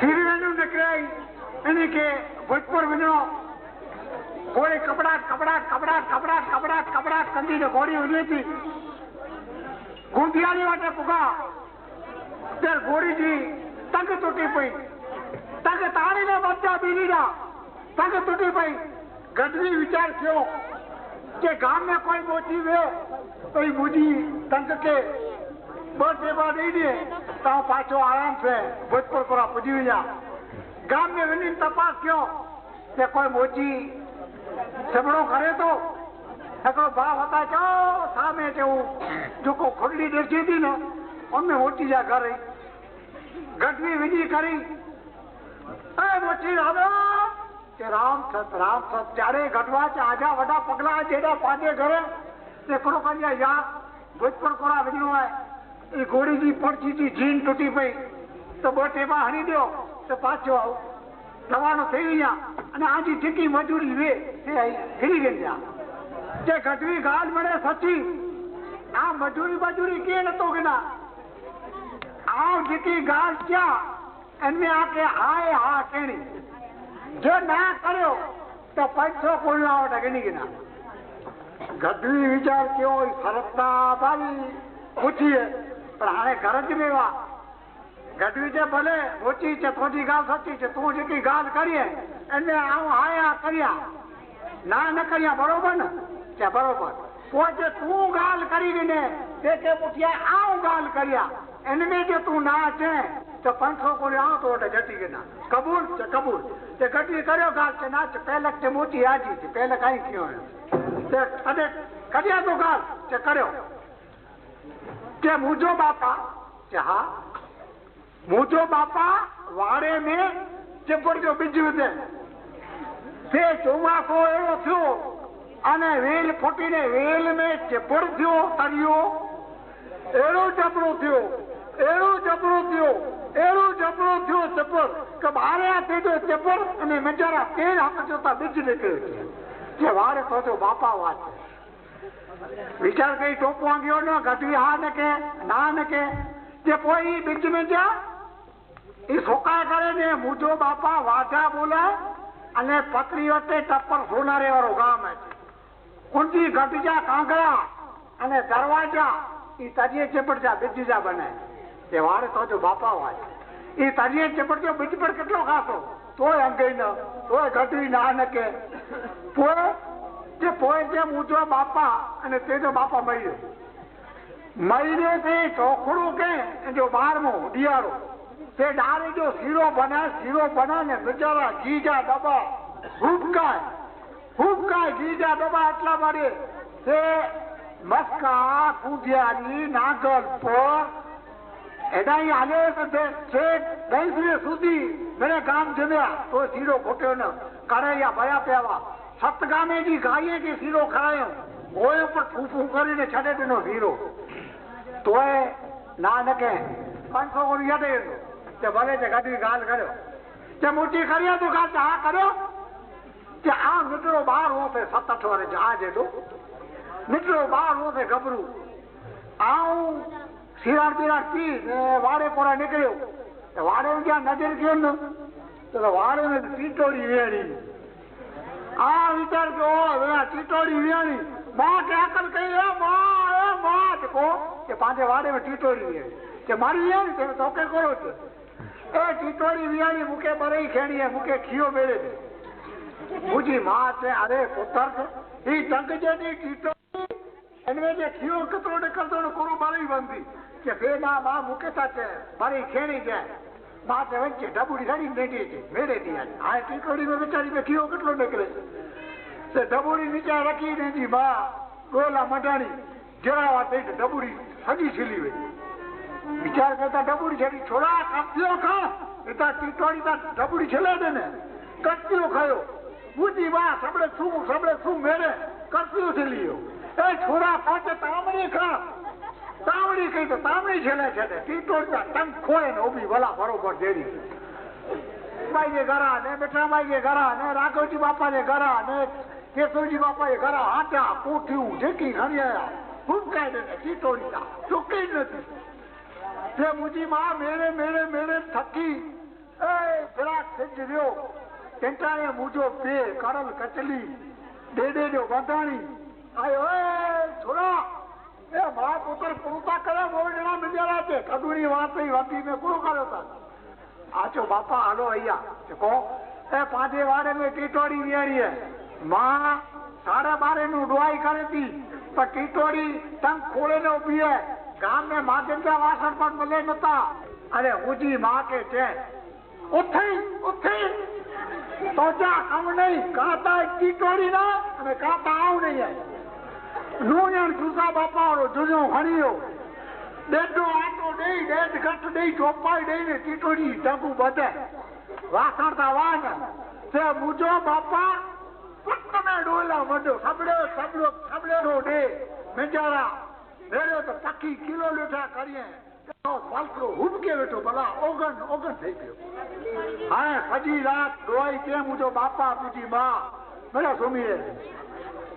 શિરીનું નકરાઈ એને કે ભોજપુર વનો કોઈ કપડાટ કપડાટ કપડાટ કપડાટ કપડાટ કપડાટ કંદીને ઘોડી ઉડી હતી ગુંધિયાની માટે પુગા ત્યારે ઘોડીજી તંગ તૂટી પડી. તંગ તાળીને બચ્ચા બીલીડા તંગ તૂટી પડી. ગઢવી વિચાર થયો કે ગામમાં કોઈ મોચી વે તો એ બુજી તંગ કે બસ સેવા દઈ દે. توهان پاڇو آرام سي ڀوجپر پرا پڄي وڃان گام ۾ وڃي تپاس ڪيو ته ڪوئي موچي سڀڻو ڪري ٿو هڪڙو ڀاءُ وتائي چئو سامي چئو جيڪو کلي ڏسجي ٿي نه ان ۾ موچي جا گهر گڏجي وجهي ڪري موچي رام ست رام ست چاڙي گڙهوا آجا وڏا پگلا اچي پنهنجي گهر هڪڙو پنهنجا يار ڀوجپر ڪوڙا وجهڻو آهي એ ઘોડીજી પડતીથી જીન તૂટી પડી. તો બોટેમાં હણી દો તો પાછો આવ. દવાનો થઈ ગયા. અને આજી ઠીકી મજૂરી વે. તે ફરી ગયા જે ઘટવી ગાલ મળે સચી. આ મજૂરી મજૂરી કે નતો કે ના આ ઠીકી ગાલ ક્યાં? એમને આ કે હાય હા કેણી. જો ના કર્યો, તો પાંચસો કુલ ના આવડે ગણી. ગયા ગઢવી વિચાર કેવો ફરકતા ભાઈ પૂછીએ. پر هاڻي گهر جي ۾ هئا گڏجي ڀلي اوچي اچي تنهنجي ڳالهه سچي اچي تون جيڪي ڳالهه ڪريءَ ان آئون آيا ڪريان. نه نه ڪريان برابر نه؟ چئي برابر. پوءِ جي تون ڳالهه ڪري ڏني جيڪي پٺيان آئون ڳالهه ڪري آهي ان ۾ جي تون نه اچي ته پنج سؤ ڪونه آئون تو وٽ جهٽي ڏنا. قبول؟ چئي قبول. چئي گڏجي ڪريو ڳالهه چئي نه اچ پهلڪ چئي موچي آجي پهل کان ئي ڪيئن هيو چئي ڪڏهن ڪڏهن تون ڳالهه؟ چئي ڪريو. के मुझो बापा? हा मुझो बापा वाड़े में चिपुर जो बिज विधे से चौमासो अहिड़ो थियो अने वेल फुटी ने वेल में चिपुर थियो तरियो। अहिड़ो जबड़ो थियो अहिड़ो जबड़ो थियो अहिड़ो जबड़ो थियो चिपुर त ॿारहां थिए थो चिपुर अने मिजारा केरु हथ चयो था बिज निकिरे वारे सोचो बापा वाच। વિચાર કઈ ટોપ વાગ્યો ને, ગઢવી હા ને કે, ના ને કે, તે કોઈ બીજ મેં જા. એ શોકા કરે ને મુજો બાપા વાજા બોલે અને પતરી વચ્ચે ટપ્પર સોનારે વાળો ગામ છે. કુંજી ગઢજા કાંગડા અને દરવાજા, એ તરીએ ચપડજા બીજીજા બને. તે વારે તો જો બાપા વાત એ તરીએ ચપડજો બીજ પર કેટલો ખાસો? તોય અંગે ન, તોય ગઢવી ના નકે પોય જે પોય જે મુજો બાપા અને તેજો બાપા મળ્યો મહિને થી ચોખડું કે જો બારમો દિયાળો, તે ડારે જો શીરો બને શીરો બને ને બિચારા ગીજા દબા, હુબકાય હુબકાય ગીજા દબા એટલા માટે તે મસ્કા કુંડિયાની નાગર પર એના આલે છે દૈસરે સુધી મેરે ગામ જમ્યા, તો શીરો ખોટ્યો ન. કરાયા ભયા ستگامي جي گائيءَ کي سيرو کارايو اوئي پر فوفو ڪري ني ڇڏي ڏنو سيرو. توئي نا نه ڪي 500 گرو يدي تي ڀلي تي گڏي ڳالهه ڪريو. تي مٽي کريا تو ڪا ٿا ڪريو تي آ مترو ٻاهر هو تي ست اٺ واري جا جيڊو مترو ٻاهر هو تي گبرو. آءُ سيرا پيرا سي واڙي پورا نڪريو. تي واڙي جا نظر ڪي نه تو واڙي ۾ سيٽوڙي ويڙي આ વિચાર કે ઓ હવે આ ટીટોડી વેણી માં કે આકલ કહી એ માં એ માં કહો કે પાંચે વાડે માં ટીટોડી વેણી કે મારી વેણી તમે તો કે કરો છો. એ ટીટોડી વિયાણી મુકે બરઈ ખેડીએ, મુકે ખીયો બેડે મુજી માં છે અરે પુત્ર છે. ઈ ટંક જે ની ટીટોડી એને જે ખીયો કતરો ને કરતો કોરો બરઈ બંધી. કે બે માં મુકેતા છે બરઈ ખેડી જાય. માં તે વચ્ચે ડબુડી સાડી બેઠી છે. મેળે દી આ ટીટોડી માં બિચારી મેં કીઓ કેટલો નીકળે છે. ડબુડી નીચે રાખી દીધી બા, ગોલા મટાણી જરાવા થઈ ડબુડી સજી છીલી હોય વિચાર કરતા ડબુડી છેડી છોડા કપ્યો ખા એતા ટીટોડી તા ડબુડી છેલે દે ને. કપ્યો ખાયો. બુદ્ધિ બા સબળે શું સબળે શું મેળે? કપ્યો છેલીયો એ છોરા પાંચે તામરી ખા. તામડી કઈ તો તામડી છેલે છે ટીટોડી તા ટંક ખોય ને ઉભી વલા બરોબર દેરી બાઈએ ગરા ને બેઠા બાઈએ ગરા ને રાઘવજી બાપા ને ગરા ને કેશવજી બાપા એ ગરા હાટ્યા કોઠ્યું ઢેકી હરિયા ખૂબ કાઢે ને ટીટોડી તા ચૂકી જ નથી તે મુજી માં મેળે મેળે મેળે થકી એ પેલા ખીજ રહ્યો તેંટાણે મુજો પે કરલ કચલી ડેડે જો બંધાણી આયો એ છોરા એ મા કૃપા કરે મોરડણા મિજારા છે. કદુની વાત વાતી મેં પૂરો કર્યો તા આચો બાપા હાલો અહીંયા. કહો, એ પાંચે વાડે મેં ટીટોડી હે માં સાડા બારે નું ડોવાઈ કરે હતી, પણ ટીટોડી ટંક ખોળે ને ઊભી હે. ગામ ને માધેન્દ્ર વાસણ પણ મળે નતા અરે ઉજી માં કે છે, ઉઠી ઉઠી. તો જા, કામ નહીં. કાતા ટીટોડી ના અને કાતા આવ નહીં نونجڻ جوسا باپا وارو ججو کڻي ويو ڏيڍو آٽو ڏيئي ڏيڍ گهٽ ڏيئي چوپائي ڏيئي ني ٽيٽوڙي ٽنگون ٻڌ واسڻ ٿا وان چئي منهنجو باپا پٽ ۾ ڊولا وڏو سبڙي سبڙو سبڙيڙو ڏي. منجارا نيڙيو ته پکي ڪلو ڏٺا ڪريءَ فلڪڙو هبڪي ويٺو ڀلا اوگن اوگن ٿي پيو. هاڻي سڄي رات دئائي چئي منهنجو باپا تنهنجي ماءُ ملا سمهي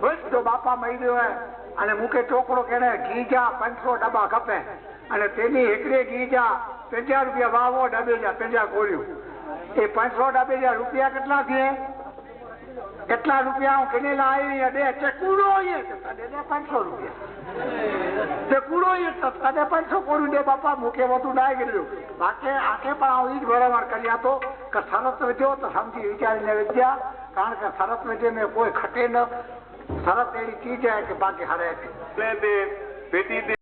બસ તો બાપા મળી હે અને મૂકે ચોકડો કેને ગીજા પાંચસો ડબ્બા ખપે. અને તેની એકડે ગીજા પંજા રૂપિયા વાવો ડબેજા જા પંજા ગોળ્યું. એ પાંચસો ડબેજા રૂપિયા કેટલા થયે? કેટલા રૂપિયા હું કિનેલા આવી અડે તે કૂડો એ તને દે પાંચસો રૂપિયા. તે કૂડો એ તને પાંચસો કોડું દે બાપા મૂકે વધુ ના ગયેલું બાકી આખે પણ આવું જ બરાબર કરી આપો કે સરસ વેચ્યો તો સમજી વિચારીને વેચ્યા કારણ કે સરસ મેં કોઈ ખટે ન ચીજ હે કે બાકી હરે એટલે તે પેટી